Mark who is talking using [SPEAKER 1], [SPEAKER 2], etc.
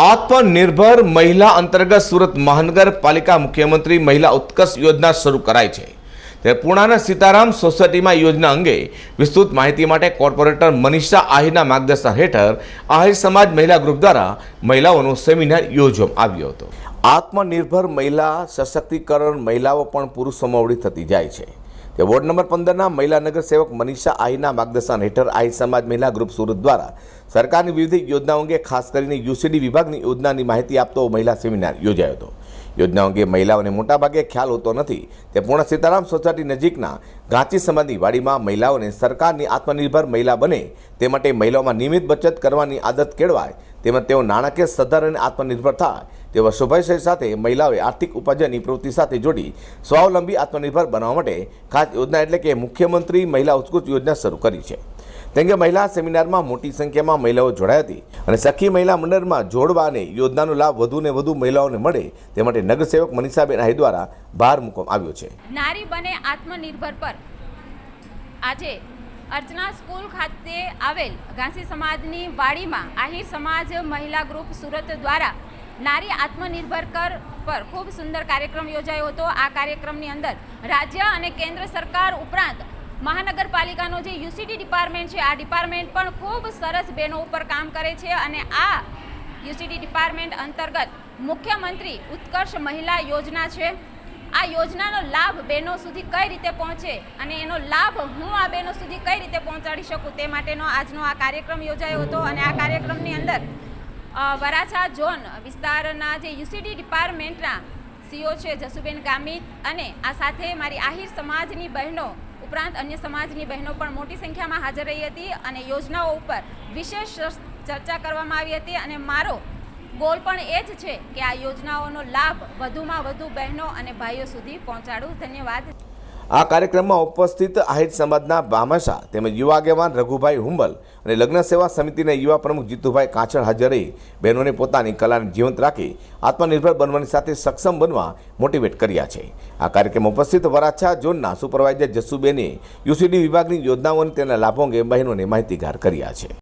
[SPEAKER 1] આત્મનિર્ભર મહિલા અંતર્ગત સુરત મહાનગરપાલિકા મુખ્યમંત્રી મહિલા ઉત્કર્ષ યોજના શરૂ કરાઈ છે. ત્યારે પુણાના સીતારામ સોસાયટીમાં યોજના અંગે વિસ્તૃત માહિતી માટે કોર્પોરેટર મનીષા આહિરના માર્ગદર્શન હેઠળ આહિર સમાજ મહિલા ગ્રુપ દ્વારા મહિલાઓનો સેમિનાર યોજવામાં આવ્યો હતો. આત્મનિર્ભર મહિલા સશક્તિકરણ મહિલાઓ પણ પુરુષોમાં અવળી થતી જાય છે. તે વોર્ડ નંબર પંદરના મહિલા નગર સેવક મનીષા આહીના માર્ગદર્શન હેઠળ આહી સમાજ મહિલા ગ્રુપ સુરત દ્વારા સરકારની વિવિધ યોજનાઓ અંગે ખાસ કરીને યુસીડી વિભાગની યોજનાની માહિતી આપતો મહિલા સેમિનાર યોજાયો હતો. યોજનાઓ અંગે મહિલાઓને મોટાભાગે ખ્યાલ હોતો નથી. તે પૂર્ણ સીતારામ સોસાયટી નજીકના ગાંચી સમાજની વાડીમાં મહિલાઓને સરકારની આત્મનિર્ભર મહિલા બને તે માટે મહિલાઓમાં નિયમિત બચત કરવાની આદત કેળવાય તેમજ તેઓ નાણાકીય સદ્ધર અને આત્મનિર્ભર થાય. તેવા શુભાશય સાથે મહિલાઓએ આર્થિક ઉપાર્જનની પ્રવૃત્તિ સાથે જોડી સ્વાવલંબી આત્મનિર્ભર બનાવવા માટે ખાસ યોજના એટલે કે મુખ્યમંત્રી મહિલા ઉત્કૃષ્ટ યોજના શરૂ કરી છે. તેમ મહિલા સેમિનારમાં મોટી સંખ્યામાં મહિલાઓ જોડાઈ હતી અને સખી મહિલા મંડળમાં જોડવા અને યોજનાનો લાભ વધુને વધુ મહિલાઓને મળે તે માટે નગરસેવક મનીષાબેન આહી દ્વારા ભાર મૂકવામાં આવ્યો છે.
[SPEAKER 2] નારી બને આત્મનિર્ભર પર. આજે અર્ચના સ્કૂલ ખાતે આવેલ ઘાંસી સમાજની વાડીમાં આહિર સમાજ મહિલા ગ્રુપ સુરત દ્વારા નારી આત્મનિર્ભર કર પર ખૂબ સુંદર કાર્યક્રમ યોજાયો હતો. આ કાર્યક્રમની અંદર રાજ્ય અને કેન્દ્ર સરકાર ઉપરાંત મહાનગરપાલિકાનો જે યુસીડી ડિપાર્ટમેન્ટ છે, આ ડિપાર્ટમેન્ટ પણ ખૂબ સરસ બહેનો ઉપર કામ કરે છે અને આ યુસીડી ડિપાર્ટમેન્ટ અંતર્ગત મુખ્યમંત્રી ઉત્કર્ષ મહિલા યોજના છે. આ યોજનાનો લાભ બહેનો સુધી કઈ રીતે પહોંચે અને એનો લાભ હું આ બહેનો સુધી કઈ રીતે પહોંચાડી શકું તે માટેનો આજનો આ કાર્યક્રમ યોજાયો હતો અને આ કાર્યક્રમની અંદર વરાછા ઝોન વિસ્તારના જે યુસીડી ડિપાર્ટમેન્ટના સીઓ છે જસુબેન ગામિત અને આ સાથે મારી આહિર સમાજની બહેનો ઉપરાંત અન્ય સમાજની બહેનો પણ મોટી સંખ્યામાં હાજર રહી હતી અને યોજનાઓ ઉપર વિશેષ ચર્ચા કરવામાં આવી હતી અને મારો ગોલ પણ એ જ છે કે આ યોજનાઓનો લાભ વધુમાં વધુ બહેનો અને ભાઈઓ સુધી પહોંચાડું. ધન્યવાદ.
[SPEAKER 1] આ કાર્યક્રમમાં ઉપસ્થિત આહિર સમાજના ભામાશા તેમજ યુવા આગેવાન રઘુભાઈ હુંબલ અને લગ્ન સેવા સમિતિના યુવા પ્રમુખ જીતુભાઈ કાછળ હાજર. રહી બહેનોને પોતાની કલાને જીવંત રાખી આત્મનિર્ભર બનવાની સાથે સક્ષમ બનવા મોટિવેટ કર્યા છે. આ કાર્યક્રમમાં ઉપસ્થિત વરાછા ઝોનના સુપરવાઇઝર જસુબેને યુસીડી વિભાગની યોજનાઓ અને તેના લાભો અંગે બહેનોને માહિતીગાર કર્યા છે.